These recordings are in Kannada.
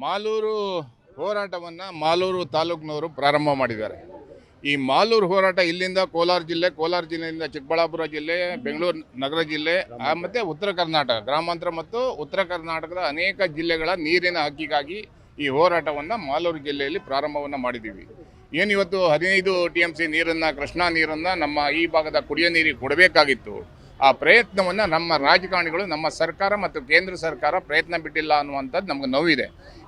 ಮಾಲೂರು ಹೋರಾಟವನ್ನು ಮಾಲೂರು ತಾಲೂಕಿನವರು ಪ್ರಾರಂಭ ಮಾಡಿದ್ದಾರೆ. ಈ ಮಾಲೂರು ಹೋರಾಟ ಇಲ್ಲಿಂದ ಕೋಲಾರ ಜಿಲ್ಲೆ, ಕೋಲಾರ ಜಿಲ್ಲೆಯಿಂದ ಚಿಕ್ಕಬಳ್ಳಾಪುರ ಜಿಲ್ಲೆ, ಬೆಂಗಳೂರು ನಗರ ಜಿಲ್ಲೆ ಮತ್ತು ಉತ್ತರ ಕರ್ನಾಟಕ, ಗ್ರಾಮಾಂತರ ಮತ್ತು ಉತ್ತರ ಕರ್ನಾಟಕದ ಅನೇಕ ಜಿಲ್ಲೆಗಳ ನೀರಿನ ಹಕ್ಕಿಗಾಗಿ ಈ ಹೋರಾಟವನ್ನು ಮಾಲೂರು ಜಿಲ್ಲೆಯಲ್ಲಿ ಪ್ರಾರಂಭವನ್ನು ಮಾಡಿದ್ದೀವಿ. ಏನು ಇವತ್ತು ಹದಿನೈದು ಟಿ ಎಂ ಸಿ ನೀರನ್ನು, ಕೃಷ್ಣಾ ನೀರನ್ನು ನಮ್ಮ ಈ ಭಾಗದ ಕುಡಿಯೋ ನೀರಿಗೆ ಕೊಡಬೇಕಾಗಿತ್ತು. ಆ ಪ್ರಯತ್ನವನ್ನು ನಮ್ಮ ರಾಜಕಾರಣಿಗಳು, ನಮ್ಮ ಸರ್ಕಾರ ಮತ್ತು ಕೇಂದ್ರ ಸರ್ಕಾರ ಪ್ರಯತ್ನ ಬಿಟ್ಟಿಲ್ಲ ಅನ್ನುವಂಥದ್ದು ನಮ್ಗೆ ನೋವಿದೆ.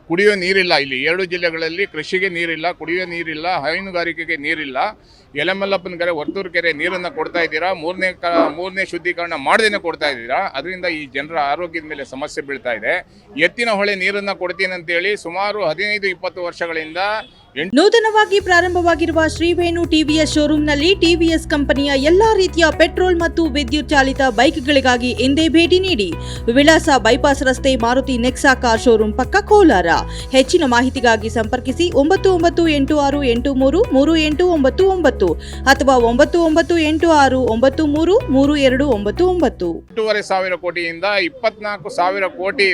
ಕುಡಿಯೋ ನೀರಿಲ್ಲ. ಇಲ್ಲಿ ಎರಡು ಜಿಲ್ಲೆಗಳಲ್ಲಿ ಕೃಷಿಗೆ ನೀರಿಲ್ಲ, ಕುಡಿಯೋ ನೀರಿಲ್ಲ, ಹೈನುಗಾರಿಕೆಗೆ ನೀರಿಲ್ಲ. ಯಲಮಲ್ಲಪ್ಪನ ಕೆರೆ, ವರ್ತೂರು ಕೆರೆ ನೀರನ್ನು ಕೊಡ್ತಾ ಇದ್ದೀರಾ? ಮೂರನೇ ಕ, ಮೂರನೇ ಶುದ್ಧೀಕರಣ ಮಾಡದೇನೆ ಕೊಡ್ತಾ ಇದ್ದೀರಾ? ಅದರಿಂದ ಈ ಜನರ ಆರೋಗ್ಯದ ಮೇಲೆ ಸಮಸ್ಯೆ ಬೀಳ್ತಾ ಇದೆ. ಎತ್ತಿನ ಹೊಳೆ ನೀರನ್ನು ಕೊಡ್ತೀನಿ ಅಂತೇಳಿ ಸುಮಾರು ಹದಿನೈದು, ಇಪ್ಪತ್ತು ವರ್ಷಗಳಿಂದ ನೂತನವಾಗಿ ಪ್ರಾರಂಭವಾಗಿರುವ ಶ್ರೀವೇಣು ಟಿವಿಎಸ್ ಶೋರೂಂನಲ್ಲಿ ಟಿವಿಎಸ್ ಕಂಪನಿಯ ಎಲ್ಲಾ ರೀತಿಯ ಪೆಟ್ರೋಲ್ ಮತ್ತು ವಿದ್ಯುತ್ ಚಾಲಿತ ಬೈಕ್ಗಳಿಗಾಗಿ ಎಂದೇ ಭೇಟಿ ನೀಡಿ ವಿಳಾಸ ಬೈಪಾಸ್ ರಸ್ತೆ ಮಾರುತಿ ನೆಕ್ಸಾ ಕಾರ್ ಶೋರೂಮ್ ಪಕ್ಕ ಕೋಲಾರ. ಹೆಚ್ಚಿನ ಮಾಹಿತಿಗಾಗಿ ಸಂಪರ್ಕಿಸಿ ಒಂಬತ್ತು ಒಂಬತ್ತು ಎಂಟು ಆರು ಎಂಟು ಮೂರು ಮೂರು ಎಂಟು ಒಂಬತ್ತು ಒಂಬತ್ತು ಅಥವಾ ಒಂಬತ್ತು ಒಂಬತ್ತು ಎಂಟು ಆರು ಒಂಬತ್ತು ಮೂರು ಮೂರು ಎರಡು ಒಂಬತ್ತು ಒಂಬತ್ತು. ಸಾವಿರ ಕೋಟಿಯಿಂದ ಇಪ್ಪತ್ನಾಲ್ಕು ಸಾವಿರ ಕೋಟಿ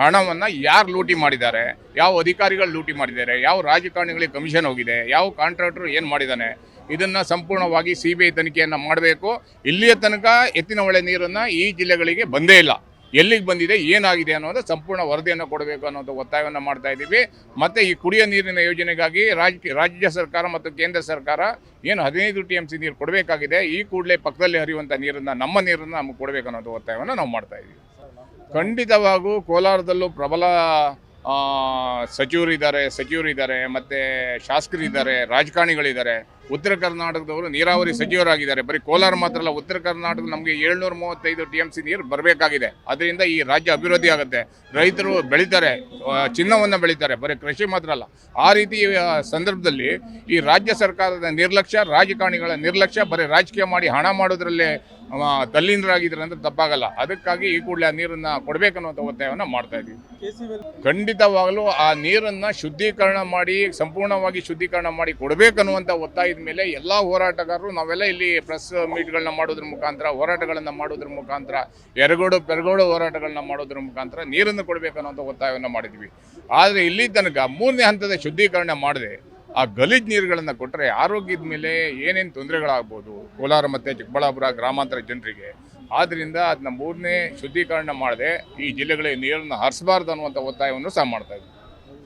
ಹಣವನ್ನು ಯಾರು ಲೂಟಿ ಮಾಡಿದ್ದಾರೆ? ಯಾವ ಅಧಿಕಾರಿಗಳು ಲೂಟಿ ಮಾಡಿದ್ದಾರೆ, ಯಾವ ರಾಜಕಾರಣಿಗಳಿಗೆ ಕಮಿಷನ್ ಹೋಗಿದೆ, ಯಾವ ಕಾಂಟ್ರಾಕ್ಟರ್ ಏನು ಮಾಡಿದ್ದಾನೆ, ಇದನ್ನು ಸಂಪೂರ್ಣವಾಗಿ ಸಿ ಬಿ ಐ ತನಿಖೆಯನ್ನು ಮಾಡಬೇಕು. ಇಲ್ಲಿಯ ತನಕ ಎತ್ತಿನ ಹೊಳೆ ನೀರನ್ನು ಈ ಜಿಲ್ಲೆಗಳಿಗೆ ಬಂದೇ ಇಲ್ಲ. ಎಲ್ಲಿಗೆ ಬಂದಿದೆ, ಏನಾಗಿದೆ ಅನ್ನೋದು ಸಂಪೂರ್ಣ ವರದಿಯನ್ನು ಕೊಡಬೇಕು ಅನ್ನೋದು ಒತ್ತಾಯವನ್ನು ಮಾಡ್ತಾ ಇದ್ದೀವಿ. ಮತ್ತು ಈ ಕುಡಿಯೋ ನೀರಿನ ಯೋಜನೆಗಾಗಿ ರಾಜ್ಯ ರಾಜ್ಯ ಸರ್ಕಾರ ಮತ್ತು ಕೇಂದ್ರ ಸರ್ಕಾರ ಏನು ಹದಿನೈದು ಟಿ ಎಂ ಸಿ ನೀರು ಕೊಡಬೇಕಾಗಿದೆ, ಈ ಕೂಡಲೇ ಪಕ್ಕದಲ್ಲಿ ಹರಿಯುವಂಥ ನೀರನ್ನು, ನಮ್ಮ ನೀರನ್ನು ನಮಗೆ ಕೊಡಬೇಕು ಅನ್ನೋದು ಒತ್ತಾಯವನ್ನು ನಾವು ಮಾಡ್ತಾ ಇದ್ದೀವಿ. ಖಂಡಿತವಾಗೂ ಕೋಲಾರದಲ್ಲೂ ಪ್ರಬಲ ಸಚಿವರಿದ್ದಾರೆ ಸಚಿವರಿದ್ದಾರೆ ಮತ್ತು ಶಾಸಕರಿದ್ದಾರೆ ರಾಜಕಾರಣಿಗಳಿದ್ದಾರೆ. ಉತ್ತರ ಕರ್ನಾಟಕದವರು ನೀರಾವರಿ ಸಚಿವರಾಗಿದ್ದಾರೆ. ಬರೀ ಕೋಲಾರ ಮಾತ್ರ ಅಲ್ಲ ಉತ್ತರ ಕರ್ನಾಟಕ ನಮಗೆ ಏಳ್ನೂರ ಮೂವತ್ತೈದು ಟಿ ಎಂ ಸಿ ನೀರು ಬರಬೇಕಾಗಿದೆ. ಅದರಿಂದ ಈ ರಾಜ್ಯ ಅಭಿವೃದ್ಧಿ ಆಗುತ್ತೆ. ರೈತರು ಬೆಳೀತಾರೆ ಚಿನ್ನವನ್ನು ಬೆಳೀತಾರೆ ಬರೀ ಕೃಷಿ ಮಾತ್ರ ಅಲ್ಲ. ಆ ರೀತಿ ಸಂದರ್ಭದಲ್ಲಿ ಈ ರಾಜ್ಯ ಸರ್ಕಾರದ ನಿರ್ಲಕ್ಷ್ಯ ರಾಜಕಾರಣಿಗಳ ನಿರ್ಲಕ್ಷ್ಯ ಬರೀ ರಾಜಕೀಯ ಮಾಡಿ ಹಣ ಮಾಡೋದ್ರಲ್ಲೇ ಆ, ತಲ್ಲೀನರಾಗಿದ್ದಾರೆ ಅಂದ್ರೆ ತಪ್ಪಾಗಲ್ಲ. ಅದಕ್ಕಾಗಿ ಈ ಕೂಡಲೇ ಆ ನೀರನ್ನು ಕೊಡಬೇಕನ್ನುವಂಥ ಒತ್ತಾಯವನ್ನು ಮಾಡ್ತಾ ಇದ್ದೀವಿ. ಖಂಡಿತವಾಗಲೂ ಆ ನೀರನ್ನು ಶುದ್ಧೀಕರಣ ಮಾಡಿ ಸಂಪೂರ್ಣವಾಗಿ ಶುದ್ಧೀಕರಣ ಮಾಡಿ ಕೊಡಬೇಕನ್ನುವಂಥ ಒತ್ತಾಯದ ಮೇಲೆ ಎಲ್ಲ ಹೋರಾಟಗಾರರು ನಾವೆಲ್ಲ ಇಲ್ಲಿ ಪ್ರೆಸ್ ಮೀಟ್ಗಳನ್ನ ಮಾಡೋದ್ರ ಮುಖಾಂತರ, ಹೋರಾಟಗಳನ್ನು ಮಾಡೋದ್ರ ಮುಖಾಂತರ, ಎರಗೋಡು, ಪೆರಗೋಡು ಹೋರಾಟಗಳನ್ನ ಮಾಡೋದ್ರ ಮುಖಾಂತರ ನೀರನ್ನು ಕೊಡಬೇಕನ್ನುವಂಥ ಒತ್ತಾಯವನ್ನು ಮಾಡಿದ್ವಿ. ಆದರೆ ಇಲ್ಲಿ ತನಕ ಮೂರನೇ ಹಂತದ ಶುದ್ಧೀಕರಣ ಮಾಡದೆ ಆ ಗಲೀಜ್ ನೀರುಗಳನ್ನು ಕೊಟ್ಟರೆ ಆರೋಗ್ಯದ ಮೇಲೆ ಏನೇನು ತೊಂದರೆಗಳಾಗ್ಬೋದು, ಕೋಲಾರ ಮತ್ತು ಚಿಕ್ಕಬಳ್ಳಾಪುರ ಗ್ರಾಮಾಂತರ ಜನರಿಗೆ ಆದ್ದರಿಂದ ಅದನ್ನ ಮೂರನೇ ಶುದ್ಧೀಕರಣ ಮಾಡದೆ ಈ ಜಿಲ್ಲೆಗಳಿಗೆ ನೀರನ್ನು ಹರಿಸಬಾರ್ದು ಅನ್ನುವಂಥ ಒತ್ತಾಯವನ್ನು ಸಹ ಮಾಡ್ತಾ ಇದ್ದೀವಿ